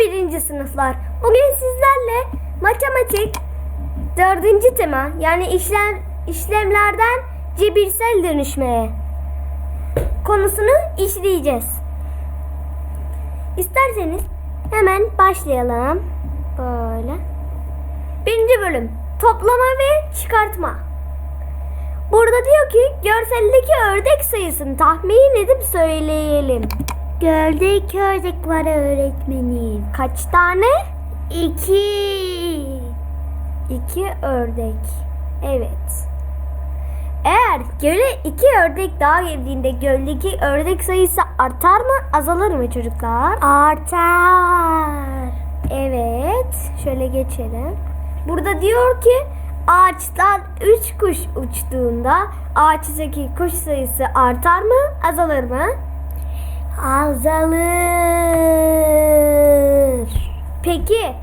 birinci sınıflar. Bugün sizlerle matematik dördüncü tema yani işlem işlemlerden cebirsel dönüşmeye konusunu işleyeceğiz. İsterseniz hemen başlayalım. Böyle. Birinci bölüm. Toplama ve çıkartma. Burada diyor ki görseldeki ördek sayısını tahmin edip söyleyelim. Gördük ördek var öğretmenim. Kaç tane? İki. İki ördek. Evet. Eğer göle iki ördek daha girdiğinde göldeki ördek sayısı artar mı azalır mı çocuklar? Artar. Evet. Şöyle geçelim. Burada diyor ki ağaçtan üç kuş uçtuğunda ağaçtaki kuş sayısı artar mı azalır mı? Azalır. Peki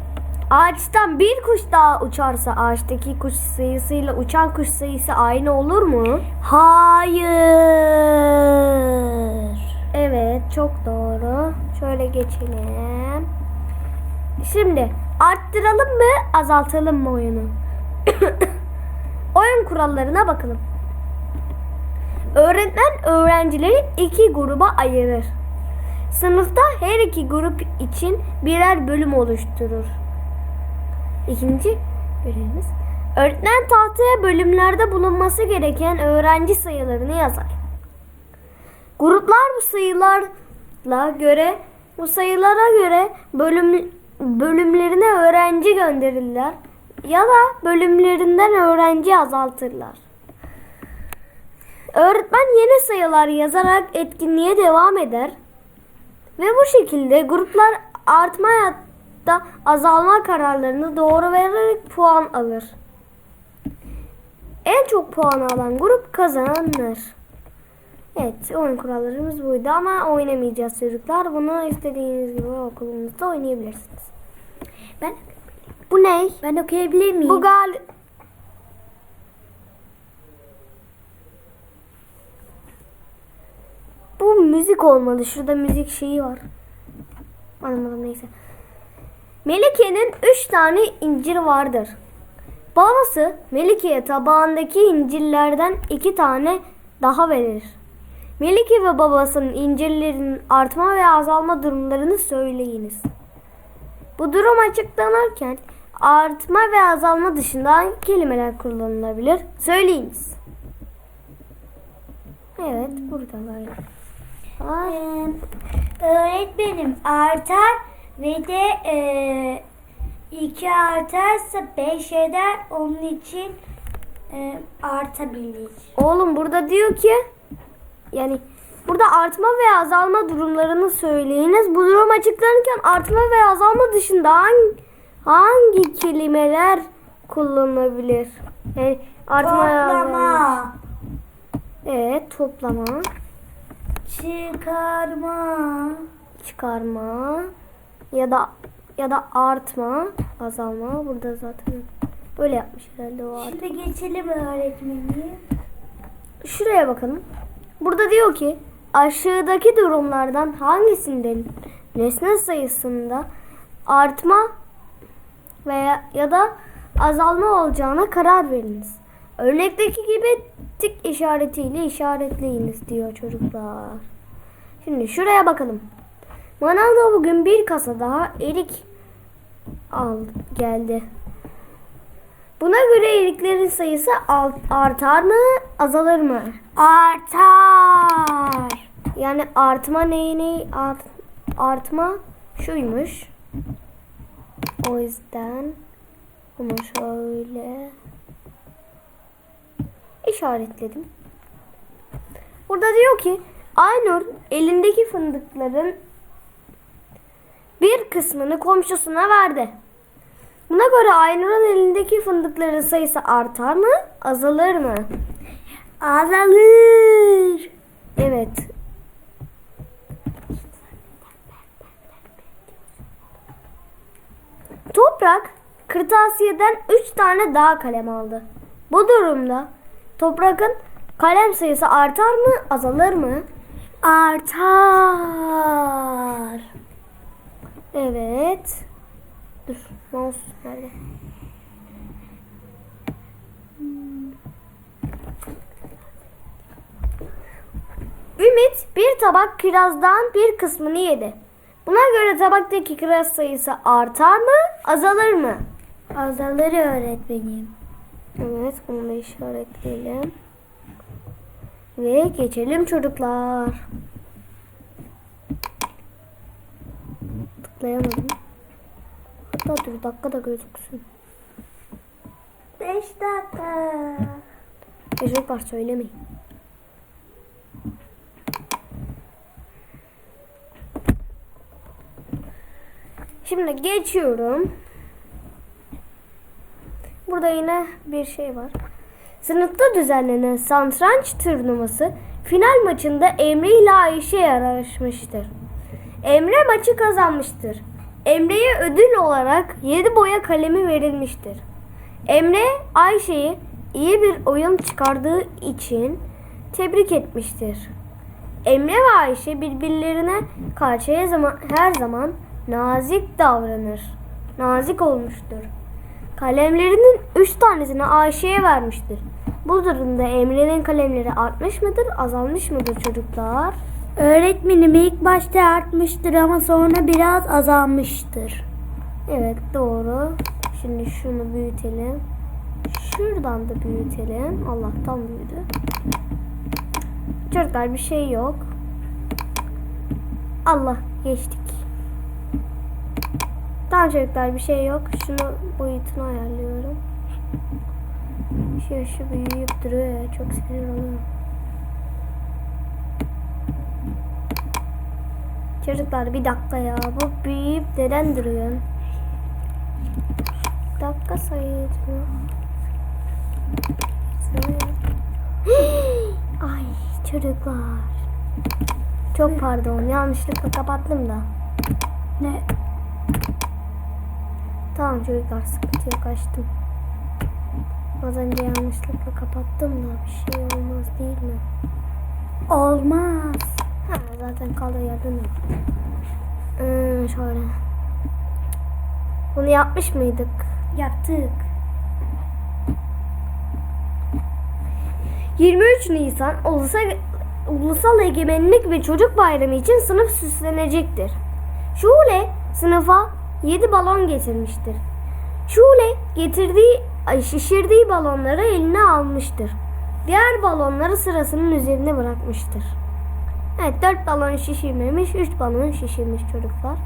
ağaçtan bir kuş daha uçarsa ağaçtaki kuş sayısıyla uçan kuş sayısı aynı olur mu? Hayır. Evet çok doğru. Şöyle geçelim. Şimdi arttıralım mı azaltalım mı oyunu? Oyun kurallarına bakalım. Öğretmen öğrencileri iki gruba ayırır. Sınıfta her iki grup için birer bölüm oluşturur. İkinci bölümümüz. Öğretmen tahtaya bölümlerde bulunması gereken öğrenci sayılarını yazar. Gruplar bu sayılarla göre bu sayılara göre bölüm bölümlerine öğrenci gönderirler ya da bölümlerinden öğrenci azaltırlar. Öğretmen yeni sayılar yazarak etkinliğe devam eder ve bu şekilde gruplar artma ya da azalma kararlarını doğru vererek puan alır. En çok puan alan grup kazanır. Evet oyun kurallarımız buydu ama oynamayacağız çocuklar. Bunu istediğiniz gibi okulunuzda oynayabilirsiniz. Ben Bu ne? ben okuyabilir miyim? Bu gal... Bu müzik olmalı. Şurada müzik şeyi var. Anlamadım neyse. Melike'nin üç tane incir vardır. Babası Melike'ye tabağındaki incirlerden iki tane daha verir. Melike ve babasının incirlerinin artma ve azalma durumlarını söyleyiniz. Bu durum açıklanırken artma ve azalma dışında hangi kelimeler kullanılabilir? Söyleyiniz. Evet, burada. Var. Ee, öğretmenim artar ve de e, iki artarsa beş eder. Onun için e, artabilir. Oğlum burada diyor ki yani burada artma ve azalma durumlarını söyleyiniz. Bu durum açıklanırken artma ve azalma dışında hangi, hangi kelimeler kullanılabilir? Yani artma ve azalma. Toplama, Evet, toplama, çıkarma, çıkarma ya da ya da artma, azalma. Burada zaten böyle yapmış herhalde o art- Şimdi geçelim öğretmenim. Şuraya bakalım. Burada diyor ki aşağıdaki durumlardan hangisinde nesne sayısında artma veya ya da azalma olacağına karar veriniz. Örnekteki gibi tik işaretiyle işaretleyiniz diyor çocuklar. Şimdi şuraya bakalım. Manavda bugün bir kasa daha erik al geldi. Buna göre eriklerin sayısı artar mı, azalır mı? Artar. Yani artma neyi neyi art, artma şuymuş. O yüzden bunu şöyle işaretledim. Burada diyor ki Aynur elindeki fındıkların bir kısmını komşusuna verdi. Buna göre Aynur'un elindeki fındıkların sayısı artar mı, azalır mı? Azalır. Evet. Toprak kırtasiyeden 3 tane daha kalem aldı. Bu durumda toprakın kalem sayısı artar mı, azalır mı? Artar. Evet. Dur. Mouse nerede? Ümit bir tabak kirazdan bir kısmını yedi. Buna göre tabaktaki kiraz sayısı artar mı, azalır mı? Azalır öğretmenim. Evet, bunu da işaretleyelim. Ve geçelim çocuklar. Tıklayamadım. Hatta dur dakika da gözüksün. 5 dakika. E çocuklar söylemeyin. Şimdi geçiyorum. Burada yine bir şey var. Sınıfta düzenlenen satranç turnuvası final maçında Emre ile Ayşe yarışmıştır. Emre maçı kazanmıştır. Emre'ye ödül olarak 7 boya kalemi verilmiştir. Emre Ayşe'yi iyi bir oyun çıkardığı için tebrik etmiştir. Emre ve Ayşe birbirlerine karşı her zaman, her zaman nazik davranır. Nazik olmuştur. Kalemlerinin üç tanesini Ayşe'ye vermiştir. Bu durumda Emre'nin kalemleri artmış mıdır, azalmış mıdır çocuklar? Öğretmenim ilk başta artmıştır ama sonra biraz azalmıştır. Evet doğru. Şimdi şunu büyütelim. Şuradan da büyütelim. Allah'tan büyüdü. Çocuklar bir şey yok. Allah geçtik. Tamam çocuklar bir şey yok. Şunu boyutunu ayarlıyorum. Şu şu büyüyüp duruyor ya. Çok sinir oluyorum. Çocuklar bir dakika ya. Bu büyüyüp neden duruyor? dakika sayıcı. Ay çocuklar. Çok pardon yanlışlıkla kapattım da. Ne? Tamam çocuklar sıkıntı yok açtım. Az önce yanlışlıkla kapattım da bir şey olmaz değil mi? Olmaz. Ha zaten kaldığı yerden yok. Ee, şöyle. Bunu yapmış mıydık? Yaptık. 23 Nisan Ulusal, Ulusal Egemenlik ve Çocuk Bayramı için sınıf süslenecektir. Şule sınıfa 7 balon getirmiştir. Şule getirdiği, şişirdiği balonları eline almıştır. Diğer balonları sırasının üzerine bırakmıştır. Evet 4 balon şişirmemiş, 3 balon şişirmiş çocuklar.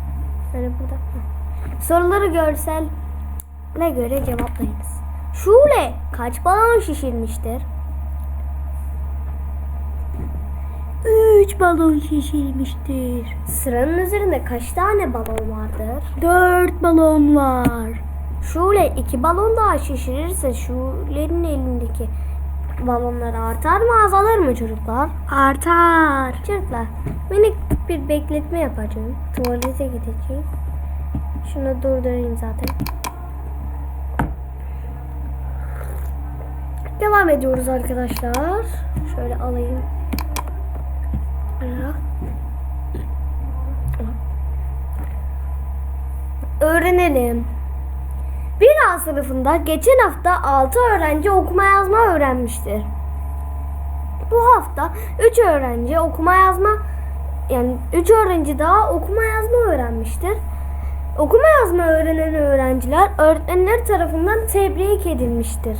Yani burada. Soruları görsel ne göre cevaplayınız. Şule kaç balon şişirmiştir? 3 balon şişirmiştir. Sıranın üzerinde kaç tane balon vardır? 4 balon var. Şule iki balon daha şişirirse Şule'nin elindeki balonlar artar mı azalır mı çocuklar? Artar. Çocuklar minik bir bekletme yapacağım. Tuvalete gideceğim. Şunu durdurayım zaten. Devam ediyoruz arkadaşlar. Şöyle alayım. Öğrenelim. Bir A sınıfında geçen hafta 6 öğrenci okuma yazma öğrenmiştir. Bu hafta 3 öğrenci okuma yazma yani 3 öğrenci daha okuma yazma öğrenmiştir. Okuma yazma öğrenen öğrenciler öğretmenler tarafından tebrik edilmiştir.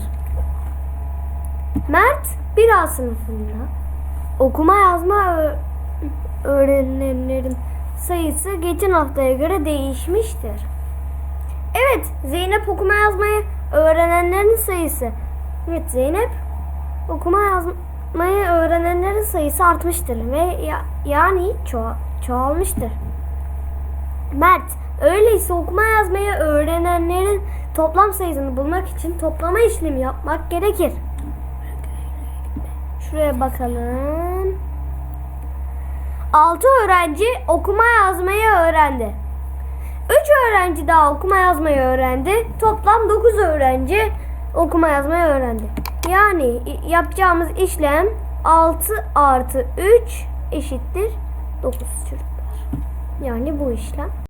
Mert 1A sınıfında okuma yazma öğrenenlerin sayısı geçen haftaya göre değişmiştir. Evet, Zeynep okuma yazmayı öğrenenlerin sayısı. Evet, Zeynep okuma yazmayı öğrenenlerin sayısı artmıştır ve ya- yani çoğa- çoğalmıştır. Mert, öyleyse okuma yazmayı öğrenenlerin toplam sayısını bulmak için toplama işlemi yapmak gerekir. Şuraya bakalım. 6 öğrenci okuma yazmayı öğrendi. 3 öğrenci daha okuma yazmayı öğrendi. Toplam 9 öğrenci okuma yazmayı öğrendi. Yani yapacağımız işlem 6 artı 3 eşittir 9 çocuklar. Yani bu işlem.